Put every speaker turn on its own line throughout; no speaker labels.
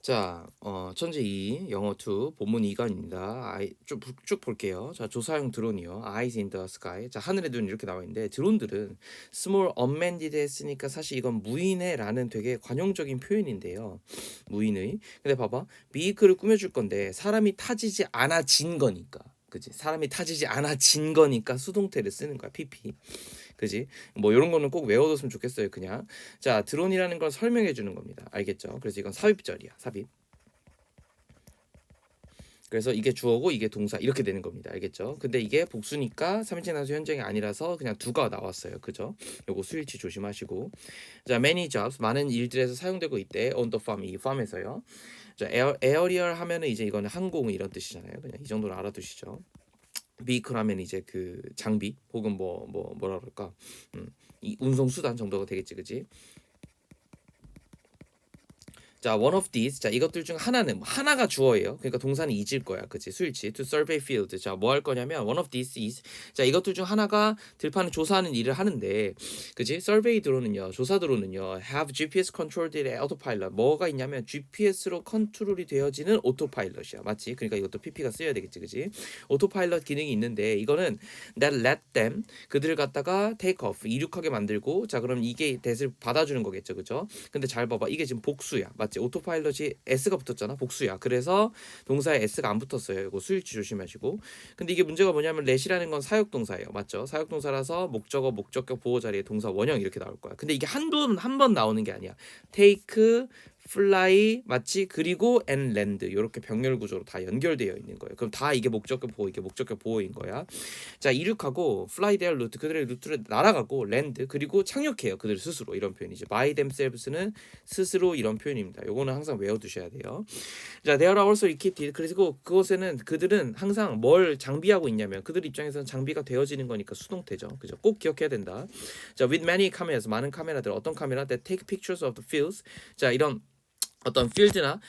자, 어, 천재 2, 영어 2, 본문 2간입니다. 아이, 쭉, 쭉 볼게요. 자, 조사용 드론이요. Eyes in the sky. 자, 하늘의 눈 이렇게 나와 있는데 드론들은 small unmanned 했으니까 사실 이건 무인의 라는 되게 관용적인 표현인데요. 무인의. 근데 봐봐. 비이크를 꾸며줄 건데 사람이 타지지 않아진 거니까. 그지? 사람이 타지지 않아진 거니까 수동태를 쓰는 거야. PP. 그지? 뭐 이런 거는 꼭 외워뒀으면 좋겠어요. 그냥 자 드론이라는 걸 설명해 주는 겁니다. 알겠죠? 그래서 이건 삽입절이야. 삽입. 그래서 이게 주어고 이게 동사 이렇게 되는 겁니다. 알겠죠? 근데 이게 복수니까 3인칭 단수 현정이 아니라서 그냥 두가 나왔어요. 그죠? 요거 수일치 조심하시고. 자, many jobs 많은 일들에서 사용되고 있대. on the farm 이 farm에서요. 자, 에어, 에어리얼 하면은 이제 이거는 항공 이런 뜻이잖아요. 그냥 이 정도는 알아두시죠. 비이클 하면 이제 그 장비 혹은 뭐 뭐 뭐, 라 그럴까 음, 이 운송 수단 정도가 되겠지 그지 자, one of these. 자, 이것들 중 하나는 하나가 주어예요. 그러니까 동사는 잊을 거야. 그치 수일치. to survey field. 자, 뭐 할 거냐면 one of these is. 자, 이것들 중 하나가 들판을 조사하는 일을 하는데 그치 survey 드론은요. 조사 드론은요. have GPS controlled autopilot. 뭐가 있냐면 GPS로 컨트롤이 되어지는 오토파일럿이야. 맞지? 그러니까 이것도 PP가 쓰여야 되겠지. 그치 오토파일럿 기능이 있는데 이거는 that let them 그들을 갖다가 take off 이륙하게 만들고 자, 그럼 이게 대을 받아주는 거겠죠. 그죠? 근데 잘 봐봐. 이게 지금 복수야. 맞지? 오토파일럿이 s가 붙었잖아. 복수야. 그래서 동사에 s가 안 붙었어요. 이거 수일치 조심하시고. 근데 이게 문제가 뭐냐면 let이라는 건 사역 동사예요. 맞죠? 사역 동사라서 목적어, 목적격, 보호 자리에 동사 원형 이렇게 나올 거야. 근데 이게 한두 한번 나오는 게 아니야. take fly 맞지 그리고 and land 이렇게 병렬 구조로 다 연결되어 있는 거예요. 그럼 다 이게 목적격 보호 이게 목적격 보호인 거야. 자 이륙하고 fly their route 그들의 루트를 날아가고 land 그리고 착륙해요 그들 스스로 이런 표현이죠. by themselves는 스스로 이런 표현입니다. 요거는 항상 외워두셔야 돼요. 자 are also equipped 그리고 그곳에는 그들은 항상 뭘 장비하고 있냐면 그들 입장에서는 장비가 되어지는 거니까 수동태죠. 그죠? 꼭 기억해야 된다. 자 with many cameras 많은 카메라들 어떤 카메라 that take pictures of the fields 자 이런 어떤 필드나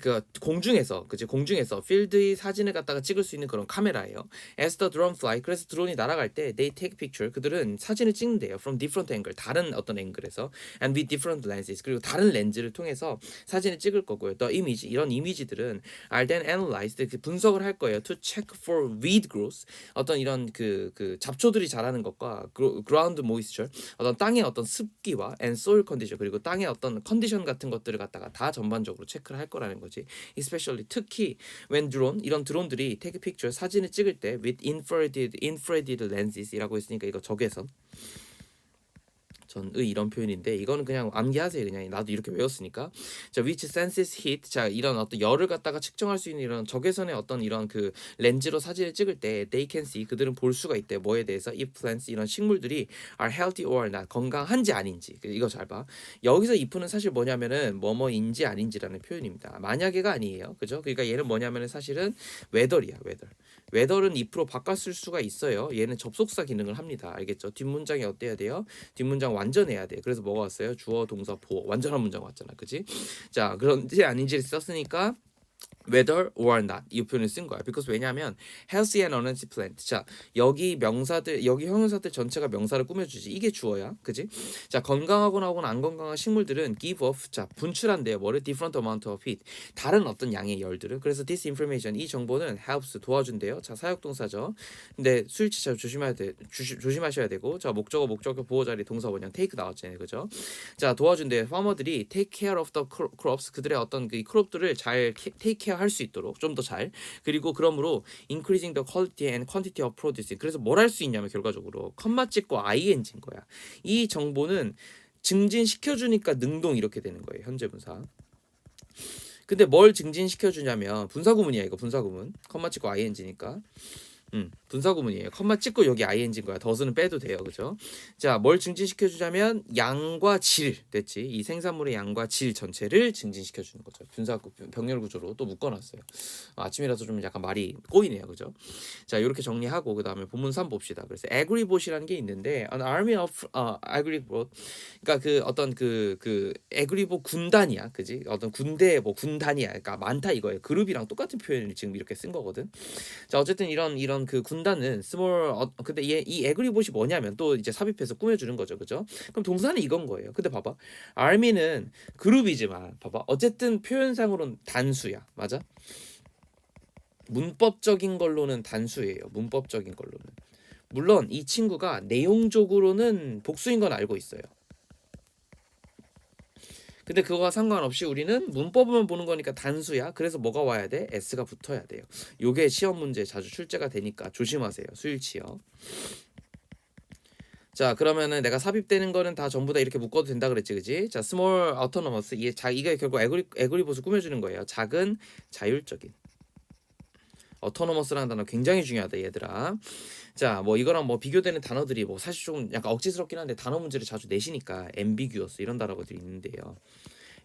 그 공중에서 그지 공중에서 필드의 사진을 갖다가 찍을 수 있는 그런 카메라예요. As the drone fly 그래서 드론이 날아갈 때 they take picture 그들은 사진을 찍는데요. From different angle 다른 어떤 앵글에서 and with different lenses 그리고 다른 렌즈를 통해서 사진을 찍을 거고요. The image 이런 이미지들은 are then analyzed 그 분석을 할 거예요. To check for weed growth 어떤 이런 그, 그 잡초들이 자라는 것과 ground moisture 어떤 땅의 어떤 습기와 and soil condition 그리고 땅의 어떤 컨디션 같은 것들을 갖다가 다 전반적으로 체크를 할 거라는 거지. especially 특히 when drone 이런 드론들이 take picture 사진을 찍을 때 with infrared infrared lenses이라고 했으니까 이거 적외선 전의 이런 표현인데 이거는 그냥 암기하세요. 그냥 나도 이렇게 외웠으니까. 자 which senses heat. 자 이런 어떤 열을 갖다가 측정할 수 있는 이런 적외선의 어떤 이런 그 렌즈로 사진을 찍을 때 they can see 그들은 볼 수가 있대. 뭐에 대해서? if plants 이런 식물들이 are healthy or not. 건강한지 아닌지. 그 이거 잘 봐. 여기서 if는 사실 뭐냐면은 뭐뭐인지 아닌지라는 표현입니다. 만약에가 아니에요. 그죠? 그러니까 얘는 뭐냐면은 사실은 weather이야 weather. weather는 if로 바꿨을 수가 있어요. 얘는 접속사 기능을 합니다. 알겠죠? 뒷문장이 어때야 돼요? 뒷문장 완전해야 돼. 그래서 뭐가 왔어요? 주어 동사 보어. 완전한 문장 왔잖아. 그지? 자, 그런지 아닌지를 썼으니까 whether or not 이 표현을 쓴 거야. because 왜냐하면 healthy and unhealthy plant. 자 여기 명사들 여기 형용사들 전체가 명사를 꾸며주지. 이게 주어야, 그지? 자 건강하거나 혹은 안 건강한 식물들은 give off 자 분출한대요. 뭐를 different amount of heat. 다른 어떤 양의 열들을. 그래서 this information 이 정보는 helps 도와준대요. 자 사역동사죠. 근데 수일치 잘 조심해야 돼. 주시, 조심하셔야 되고 자 목적어 목적어 보호 자리 동사 원형 take 나왔잖아요, 그죠? 자 도와준대요. 파머들이 take care of the crops 그들의 어떤 그 크롭들을 잘 take care 할 수 있도록 좀 더 잘. 그리고 그러므로 increasing the quality and quantity of produce 그래서 뭘 할 수 있냐면 결과적으로 컴마 찍고 ing인 거야. 이 정보는 증진시켜 주니까 능동 이렇게 되는 거예요 현재 분사. 근데 뭘 증진시켜 주냐면 분사 구문이야 이거 분사 구문. 컴마 찍고 ing니까 음, 분사 구문이에요. 컴마 찍고 여기 ing인 거야. 더스는 빼도 돼요. 그죠? 자, 뭘 증진시켜 주자면 양과 질 됐지. 이 생산물의 양과 질 전체를 증진시켜 주는 거죠. 분사 병렬 구조로 또 묶어 놨어요. 아침이라서 좀 약간 말이 꼬이네요. 그죠? 자, 이렇게 정리하고 그다음에 본문 3 봅시다. 그래서 agribot이라는 게 있는데 an army of uh, agribot 그러니까 그 어떤 그그 그 agribot 군단이야. 그지? 어떤 군대 뭐 군단이야. 그러니까 많다 이거예요. 그룹이랑 똑같은 표현을 지금 이렇게 쓴 거거든. 자, 어쨌든 이런 이런 이런 그 군단은 스몰 어, 근데 얘, 이 에그리봇이 뭐냐면 또 이제 삽입해서 꾸며주는 거죠, 그죠? 그럼 동사는 이건 거예요. 근데 봐봐, army는 그룹이지만 봐봐, 어쨌든 표현상으로는 단수야, 맞아? 문법적인 걸로는 단수예요. 문법적인 걸로는. 물론 이 친구가 내용적으로는 복수인 건 알고 있어요. 근데 그거와 상관없이 우리는 문법만 보는 거니까 단수야. 그래서 뭐가 와야 돼? s가 붙어야 돼요. 요게 시험 문제 자주 출제가 되니까 조심하세요. 수일치요. 자 그러면은 내가 삽입되는 거는 다 전부 다 이렇게 묶어도 된다 그랬지 그지 자 스몰 autonomous 이게 자 이게 결국 에그리 에그리봇을 꾸며주는 거예요 작은 자율적인 autonomous라는 단어 굉장히 중요하다 얘들아. 자 뭐 이거랑 뭐 비교되는 단어들이 뭐 사실 좀 약간 억지스럽긴 한데 단어 문제를 자주 내시니까 ambiguous 이런 단어들이 있는데요.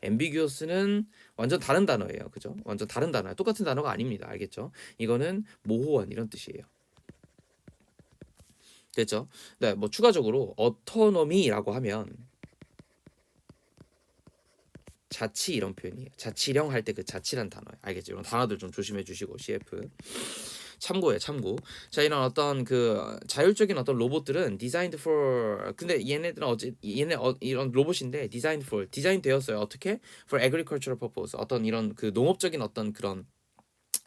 ambiguous는 완전 다른 단어예요. 그죠? 완전 다른 단어예요 똑같은 단어가 아닙니다. 알겠죠? 이거는 모호한 이런 뜻이에요. 됐죠? 네, 뭐 추가적으로 autonomy라고 하면 자치 이런 표현이에요. 자치령 할 때 그 자치란 단어예요. 알겠죠? 이런 단어들 좀 조심해 주시고 CF 참고해 참고. 자 이런 어떤 그 자율적인 어떤 로봇들은 designed for 근데 얘네들은 어제 얘네 어, 이런 로봇인데 designed for 디자인 되었어요. 어떻게? for agricultural purpose 어떤 이런 그 농업적인 어떤 그런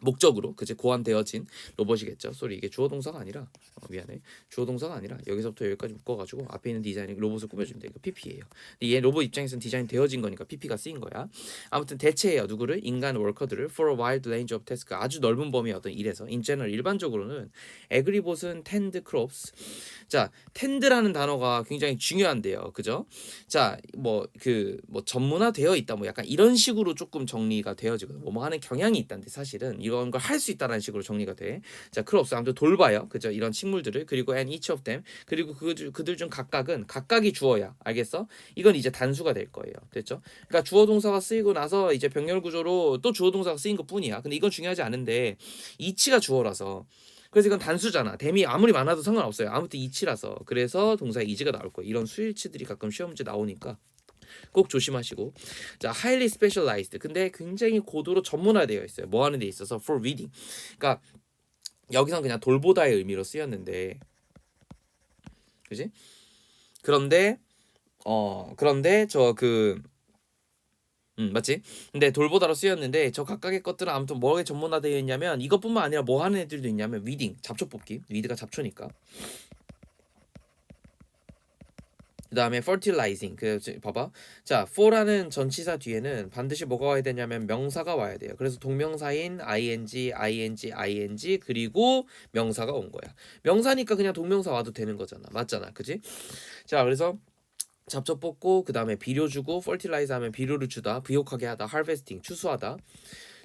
목적으로 그제 고안되어진 로봇이겠죠. 소리 이게 주어 동사가 아니라 어, 미안해 주어 동사가 아니라 여기서부터 여기까지 묶어가지고 앞에 있는 디자인 로봇을 꾸며주면 돼. 이거 PP예요. 얘 로봇 입장에서는 디자인 되어진 거니까 PP가 쓰인 거야. 아무튼 대체해요. 누구를 인간 워커들을 for a wide range of task 아주 넓은 범위의 어떤 일에서 in general 일반적으로는 에그리봇은 tend crops 자 tend라는 단어가 굉장히 중요한데요. 그죠? 자 뭐 그뭐 전문화되어 있다 뭐 약간 이런 식으로 조금 정리가 되어지거든. 뭐뭐 하는 경향이 있다는데 사실은 이런 걸 할 수 있다는 식으로 정리가 돼. 자, 크롭스 아무튼 돌봐요. 그죠? 이런 식물들을 그리고 and each of them 그리고 그 그들 중 각각은 각각이 주어야. 알겠어? 이건 이제 단수가 될 거예요. 됐죠? 그러니까 주어 동사가 쓰이고 나서 이제 병렬 구조로 또 주어 동사가 쓰인 것뿐이야. 근데 이건 중요하지 않은데 이치가 주어라서 그래서 이건 단수잖아. 댐이 아무리 많아도 상관없어요. 아무튼 이치라서. 그래서 동사에 이지가 나올 거예요. 이런 수일치들이 가끔 시험 문제 나오니까 꼭 조심하시고. 자 highly specialized. 근데 굉장히 고도로 전문화되어 있어요. 뭐 하는 데 있어서? For reading. 그러니까 여기선 그냥 돌보다의 의미로 쓰였는데. 그지? 그런데 어 그런데 저그 음, 맞지? 근데 돌보다로 쓰였는데 저 각각의 것들은 아무튼 뭐에 전문화되어 있냐면 이것뿐만 아니라 뭐 하는 애들도 있냐면 리딩, 잡초 뽑기. 리드가 잡초니까. 그다음에 fertilizing. 그 봐봐. 자 for라는 전치사 뒤에는 반드시 뭐가 와야 되냐면 명사가 와야 돼요. 그래서 동명사인 ing ing ing 그리고 명사가 온 거야. 명사니까 그냥 동명사 와도 되는 거잖아. 맞잖아. 그지? 자 그래서 잡초 뽑고 그 다음에 비료 주고 fertilize 하면 비료를 주다. 비옥하게 하다. harvesting. 추수하다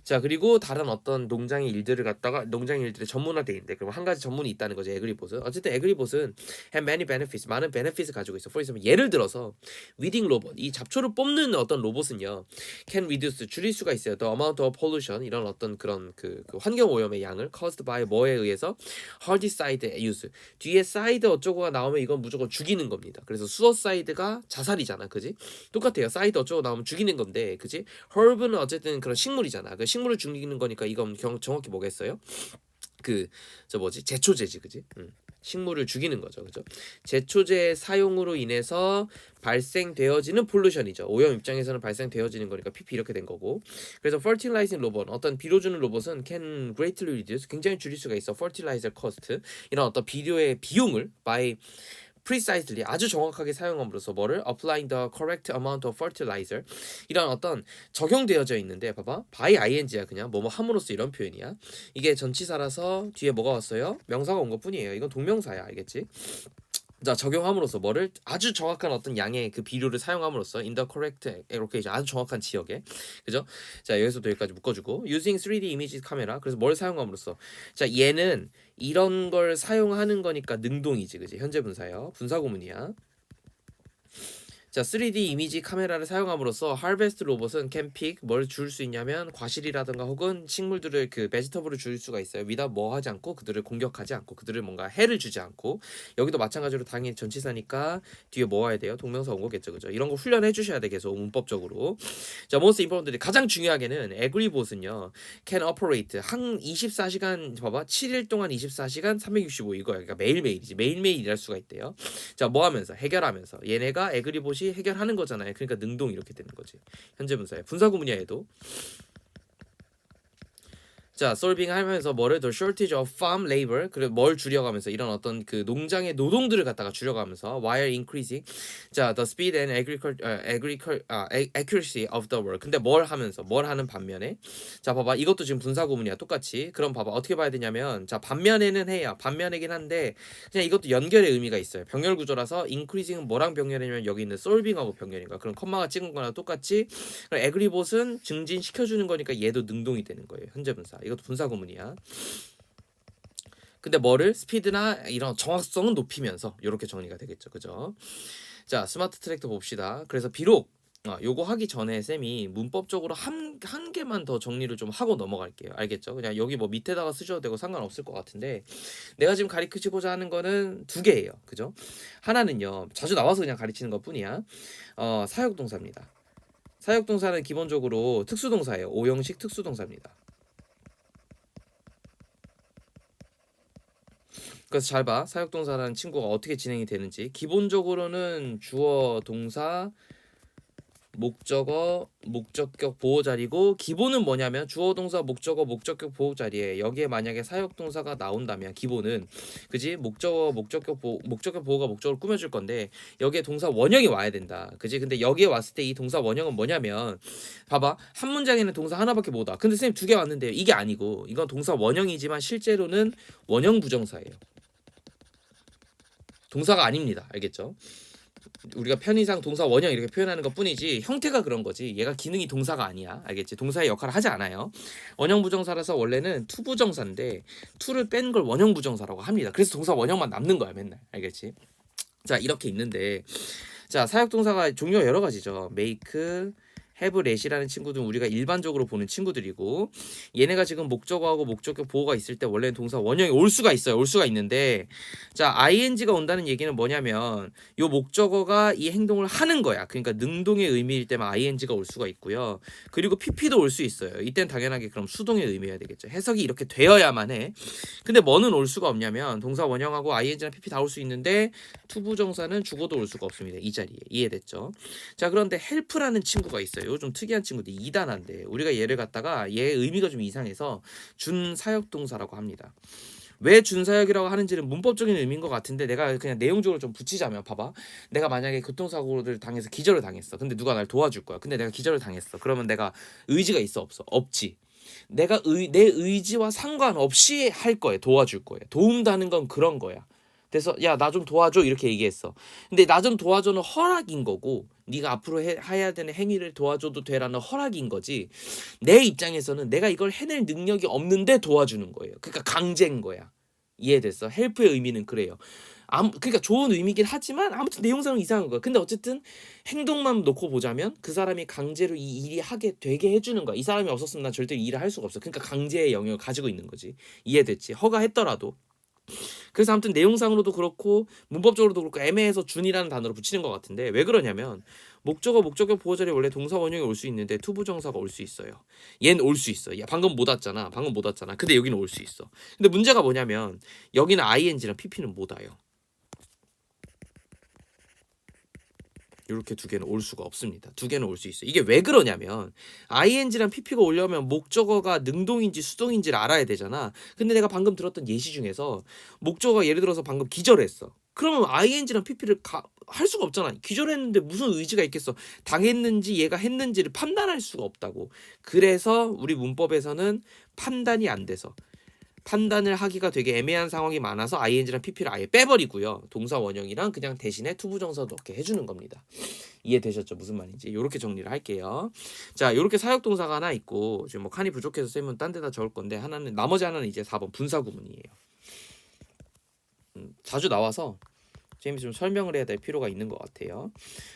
자 그리고 다른 어떤 농장의 일들을 갖다가 농장 일들의 전문화돼 있는데 그럼 한 가지 전문이 있다는 거죠 에그리봇은 어쨌든 에그리봇은 have many benefits 많은 benefits을 가지고 있어. For example 예를 들어서 weeding 로봇 이 잡초를 뽑는 어떤 로봇은요 can reduce 줄일 수가 있어요. The amount of pollution 이런 어떤 그런 그, 그 환경 오염의 양을 caused by 뭐에 의해서 herbicide use. 뒤에 사이드 어쩌고가 나오면 이건 무조건 죽이는 겁니다. 그래서 수어사이드가 자살이잖아 그지? 똑같아요. 사이드 어쩌고 나오면 죽이는 건데 그지? herb는 어쨌든 그런 식물이잖아. 그 식물을 죽이는 거니까 이건 경, 정확히 뭐겠어요? 그 저 뭐지 제초제지 그지? 음. 식물을 죽이는 거죠, 그죠? 제초제 사용으로 인해서 발생되어지는 폴루션이죠. 오염 입장에서는 발생되어지는 거니까 PP 이렇게 된 거고. 그래서 fertilizing 로봇, 어떤 비료 주는 로봇은 can greatly reduce, 굉장히 줄일 수가 있어. fertilizer cost, 이런 어떤 비료의 비용을 by precisely 아주 정확하게 사용함으로써 뭐를? applying the correct amount of fertilizer. 이런 어떤 적용되어져 있는데 봐봐. by ing야 그냥. 뭐뭐 함으로써 이런 표현이야. 이게 전치사라서 뒤에 뭐가 왔어요? 명사가 온 것뿐이에요. 이건 동명사야 알겠지 자 적용함으로써 뭐를 아주 정확한 어떤 양의 그 비료를 사용함으로써 in the correct location 아주 정확한 지역에. 그죠? 자 여기서도 여기까지 묶어주고 using 3D image 카메라 그래서 뭘 사용함으로써? 자 얘는 이런 걸 사용하는 거니까 능동이지 그지? 현재 분사요. 분사 구문이야 자, 3D 이미지 카메라를 사용함으로써 하베스트 로봇은 캠픽 뭘 줄 수 있냐면 과실이라든가 혹은 식물들을 그 베지터블을 줄 수가 있어요. 위다 뭐 하지 않고 그들을 공격하지 않고 그들을 뭔가 해를 주지 않고 여기도 마찬가지로 당연히 전치사니까 뒤에 뭐 와야 돼요? 동명사 온 거겠죠. 그죠? 이런 거 훈련해 주셔야 돼 계속 문법적으로. 자, most importantly 가장 중요하게는 에그리봇은요. can operate 한 24시간 봐봐. 7일 동안 24시간 365 이거야. 그러니까 매일매일이지. 매일매일 일할 수가 있대요. 자, 뭐 하면서 해결하면서 얘네가 에그리봇이 해결하는 거잖아요. 그러니까 능동 이렇게 되는 거지. 현재 분사에 분사 구문이야에도. 자, solving 하면서 뭐를 the shortage of farm labor 그래 뭘 줄여가면서 이런 어떤 그 농장의 노동들을 갖다가 줄여가면서 while increasing. 자 the speed and agriculture uh, agriculture 아, a- accuracy of the work. 근데 뭘 하면서 뭘 하는 반면에. 자 봐봐. 이것도 지금 분사 구문이야. 똑같이. 그럼 봐봐. 어떻게 봐야 되냐면 자 반면에는 해야. 반면이긴 한데 그냥 이것도 연결의 의미가 있어요. 병렬 구조라서 increasing은 뭐랑 병렬이냐면 여기 있는 solving하고 병렬인 거야 그럼 컴마가 찍은 거랑 똑같이. 그럼 agribot은 증진시켜주는 거니까 얘도 능동이 되는 거예요. 현재 분사 이것도 분사 구문이야 근데 뭐를 스피드나 이런 정확성은 높이면서 이렇게 정리가 되겠죠 그죠 자 스마트 트랙터 봅시다 그래서 비록 아, 요거 하기 전에 쌤이 문법적으로 한, 한 개만 더 정리를 좀 하고 넘어갈게요. 알겠죠? 그냥 여기 뭐 밑에다가 쓰셔도 되고 상관없을 것 같은데 내가 지금 가르치고자 하는 거는 두 개예요. 그죠? 하나는요. 자주 나와서 그냥 가르치는 것 뿐이야. 어, 사역동사입니다. 사역동사는 기본적으로 특수동사예요. 오형식 특수동사입니다. 그래서 잘 봐. 사역동사라는 친구가 어떻게 진행이 되는지. 기본적으로는 주어, 동사, 목적어, 목적격 보호 자리고 기본은 뭐냐면 주어 동사 목적어 목적격 보호 자리에 여기에 만약에 사역 동사가 나온다면 기본은 그지? 목적어 목적격 보호 목적격 보호가 목적을 꾸며줄 건데 여기에 동사 원형이 와야 된다. 그지? 근데 여기에 왔을 때 이 동사 원형은 뭐냐면 봐봐. 한 문장에는 동사 하나밖에 못 와. 근데 선생님 두 개 왔는데요. 이게 아니고 이건 동사 원형이지만 실제로는 원형 부정사예요 동사가 아닙니다. 알겠죠? 우리가 편의상 동사 원형 이렇게 표현하는 것 뿐이지 형태가 그런 거지. 얘가 기능이 동사가 아니야. 알겠지? 동사의 역할을 하지 않아요. 원형 부정사라서 원래는 투 부정사인데 투를 뺀 걸 원형 부정사라고 합니다. 그래서 동사 원형만 남는 거야 맨날. 알겠지? 자 이렇게 있는데. 자 사역 동사가 종류가 여러 가지죠. make let이라는 친구들은 우리가 일반적으로 보는 친구들이고 얘네가 지금 목적어하고 목적격 보호가 있을 때 원래는 동사 원형이 올 수가 있어요. 올 수가 있는데 자 ing가 온다는 얘기는 뭐냐면 요 목적어가 이 행동을 하는 거야. 그러니까 능동의 의미일 때만 ing가 올 수가 있고요. 그리고 pp도 올 수 있어요. 이땐 당연하게 그럼 수동의 의미여야 되겠죠. 해석이 이렇게 되어야만 해. 근데 뭐는 올 수가 없냐면 동사 원형하고 ing나 pp 다 올 수 있는데 투부정사는 죽어도 올 수가 없습니다. 이 자리에 이해됐죠? 자 그런데 help라는 친구가 있어요. 좀 특이한 친구인데 이단한데 우리가 얘를 갖다가 얘 의미가 좀 이상해서 준사역동사라고 합니다. 왜 준사역이라고 하는지는 문법적인 의미인 것 같은데 내가 그냥 내용적으로 좀 붙이자면 봐봐. 내가 만약에 교통사고를 당해서 기절을 당했어. 근데 누가 날 도와줄 거야. 근데 내가 기절을 당했어. 그러면 내가 의지가 있어 없어? 없지. 내가 의, 내 의지와 상관없이 할 거예요 도와줄 거예요 도움다는 건 그런 거야 그래서 야 나 좀 도와줘. 이렇게 얘기했어. 근데 나 좀 도와줘는 허락인 거고 네가 앞으로 해, 해야 되는 행위를 도와줘도 돼라는 허락인 거지. 내 입장에서는 내가 이걸 해낼 능력이 없는데 도와주는 거예요. 그러니까 강제인 거야. 이해됐어? 헬프의 의미는 그래요. 아무 그러니까 좋은 의미긴 하지만 아무튼 내용상은 이상한 거야. 근데 어쨌든 행동만 놓고 보자면 그 사람이 강제로 이 일이 하게 되게 해주는 거야. 이 사람이 없었으면 난 절대 로 일을 할 수가 없어. 그러니까 강제의 영역을 가지고 있는 거지. 이해됐지? 허가했더라도 그래서 아무튼 내용상으로도 그렇고 문법적으로도 그렇고 애매해서 준이라는 단어로 붙이는 것 같은데 왜 그러냐면 목적어 목적어 보호 자리에 원래 동사 원형이 올 수 있는데 투부정사가 올 수 있어요. 얘는 올수 있어. 야 방금 못 왔잖아. 방금 못 왔잖아. 근데 여기는 올 수 있어. 근데 문제가 뭐냐면 여기는 ing랑 pp는 못 와요. 이렇게 두 개는 올 수가 없습니다. 두 개는 올 수 있어요. 이게 왜 그러냐면 ing랑 pp가 오려면 목적어가 능동인지 수동인지를 알아야 되잖아. 근데 내가 방금 들었던 예시 중에서 목적어가 예를 들어서 방금 기절했어. 그러면 ing랑 pp를 가, 할 수가 없잖아. 기절했는데 무슨 의지가 있겠어. 당했는지 얘가 했는지를 판단할 수가 없다고. 그래서 우리 문법에서는 판단이 안 돼서 판단을 하기가 되게 애매한 상황이 많아서 ing랑 pp를 아예 빼버리고요. 동사 원형이랑 그냥 대신에 투부 정사 넣게 해주는 겁니다. 이해되셨죠? 무슨 말인지. 이렇게 정리를 할게요. 자, 이렇게 사역 동사가 하나 있고 지금 뭐 칸이 부족해서 쌤은 딴 데다 적을 건데 하나는 나머지 하나는 이제 4번 분사 구문이에요. 음, 자주 나와서 제임스 좀 설명을 해야 될 필요가 있는 것 같아요.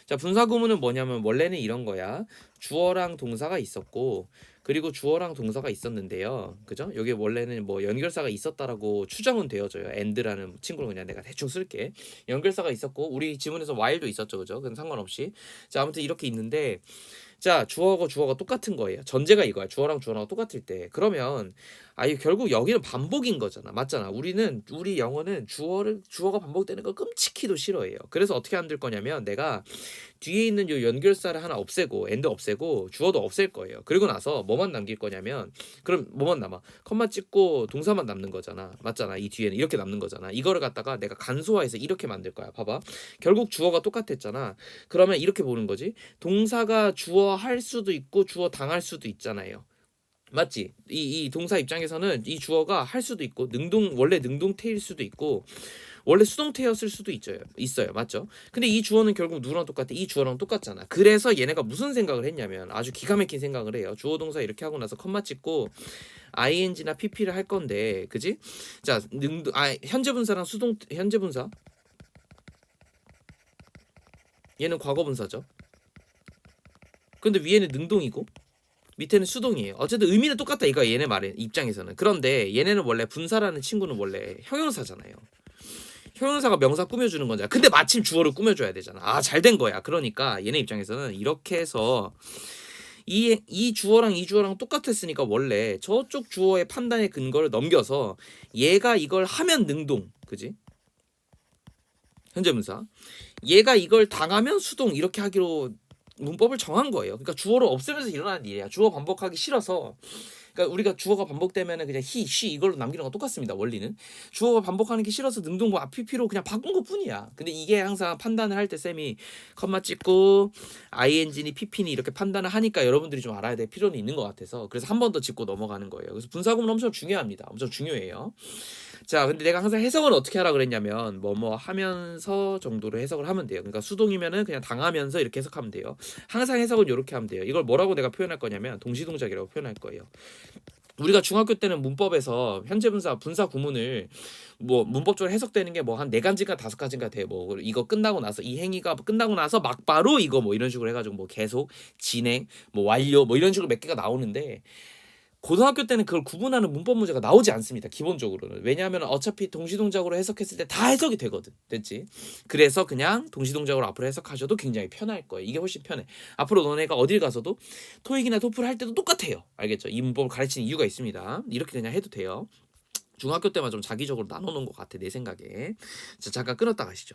자, 분사 구문은 뭐냐면 원래는 이런 거야. 주어랑 동사가 있었고 그리고 주어랑 동사가 있었는데요. 그죠? 여기 원래는 뭐 연결사가 있었다라고 추정은 되어져요. and라는 친구는 그냥 내가 대충 쓸게. 연결사가 있었고 우리 지문에서 while도 있었죠. 그죠? 그건 상관없이. 자, 아무튼 이렇게 있는데 자, 주어하고 주어가 똑같은 거예요. 전제가 이거야. 주어랑 주어랑 똑같을 때. 그러면 아니 결국 여기는 반복인 거잖아. 맞잖아. 우리는 우리 영어는 주어를 주어가 반복되는 거 끔찍히도 싫어해요. 그래서 어떻게 만들 거냐면 내가 뒤에 있는 요 연결사를 하나 없애고 엔드 없애고 주어도 없앨 거예요. 그리고 나서 뭐만 남길 거냐면 그럼 뭐만 남아? 컴마 찍고 동사만 남는 거잖아. 맞잖아. 이 뒤에는 이렇게 남는 거잖아. 이거를 갖다가 내가 간소화해서 이렇게 만들 거야. 봐봐. 결국 주어가 똑같았잖아. 그러면 이렇게 보는 거지. 동사가 주어 할 수도 있고 주어 당할 수도 있잖아요. 맞지? 이, 이 동사 입장에서는 이 주어가 할 수도 있고 능동 원래 능동태일 수도 있고 원래 수동태였을 수도 있어요. 있어요. 맞죠? 근데 이 주어는 결국 누구랑 똑같아? 이 주어랑 똑같잖아. 그래서 얘네가 무슨 생각을 했냐면 아주 기가 막힌 생각을 해요. 주어 동사 이렇게 하고 나서 컴마 찍고 ing나 pp를 할 건데, 그지? 자, 능동 아 현재 분사랑 수동 현재 분사 얘는 과거 분사죠. 근데 위에는 능동이고 밑에는 수동이에요. 어쨌든 의미는 똑같다 이거 얘네 말에 입장에서는. 그런데 얘네는 원래 분사라는 친구는 원래 형용사잖아요. 형용사가 명사 꾸며주는 거잖아. 근데 마침 주어를 꾸며줘야 되잖아. 아 잘 된 거야. 그러니까 얘네 입장에서는 이렇게 해서 이, 이 주어랑 이 주어랑 똑같았으니까 원래 저쪽 주어의 판단의 근거를 넘겨서 얘가 이걸 하면 능동, 그지? 현재 문사. 얘가 이걸 당하면 수동 이렇게 하기로 문법을 정한 거예요. 그러니까 주어를 없애면서 일어나는 일이야. 주어 반복하기 싫어서. 그러니까 우리가 주어가 반복되면은 그냥 he, she 이걸로 남기는 거 똑같습니다. 원리는 주어가 반복하는 게 싫어서 능동과 app로 그냥 바꾼 것 뿐이야. 근데 이게 항상 판단을 할 때 쌤이 컴마 찍고 ing니 pp니 이렇게 판단을 하니까 여러분들이 좀 알아야 될 필요는 있는 것 같아서 그래서 한 번 더 짚고 넘어가는 거예요. 그래서 분사구문 엄청 중요합니다. 엄청 중요해요. 자, 근데 내가 항상 해석은 어떻게 하라 그랬냐면 뭐 뭐 하면서 정도로 해석을 하면 돼요. 그러니까 수동이면은 그냥 당하면서 이렇게 해석하면 돼요. 항상 해석은 이렇게 하면 돼요. 이걸 뭐라고 내가 표현할 거냐면 동시동작이라고 표현할 거예요. 우리가 중학교 때는 문법에서 현재 분사 분사 구문을 뭐 문법적으로 해석되는 게 뭐 한 네 가지가 다섯 가지가 돼. 뭐 이거 끝나고 나서 이 행위가 끝나고 나서 막바로 이거 뭐 이런 식으로 해가지고 뭐 계속 진행 뭐 완료 뭐 이런 식으로 몇 개가 나오는데 고등학교 때는 그걸 구분하는 문법 문제가 나오지 않습니다. 기본적으로는 왜냐하면 어차피 동시동작으로 해석했을 때 다 해석이 되거든. 됐지? 그래서 그냥 동시동작으로 앞으로 해석하셔도 굉장히 편할 거예요. 이게 훨씬 편해. 앞으로 너네가 어딜 가서도 토익이나 토플 할 때도 똑같아요. 알겠죠? 이 문법을 가르치는 이유가 있습니다. 이렇게 그냥 해도 돼요. 중학교 때만 좀 자기적으로 나눠놓은 것 같아 내 생각에. 자 잠깐 끊었다 가시죠.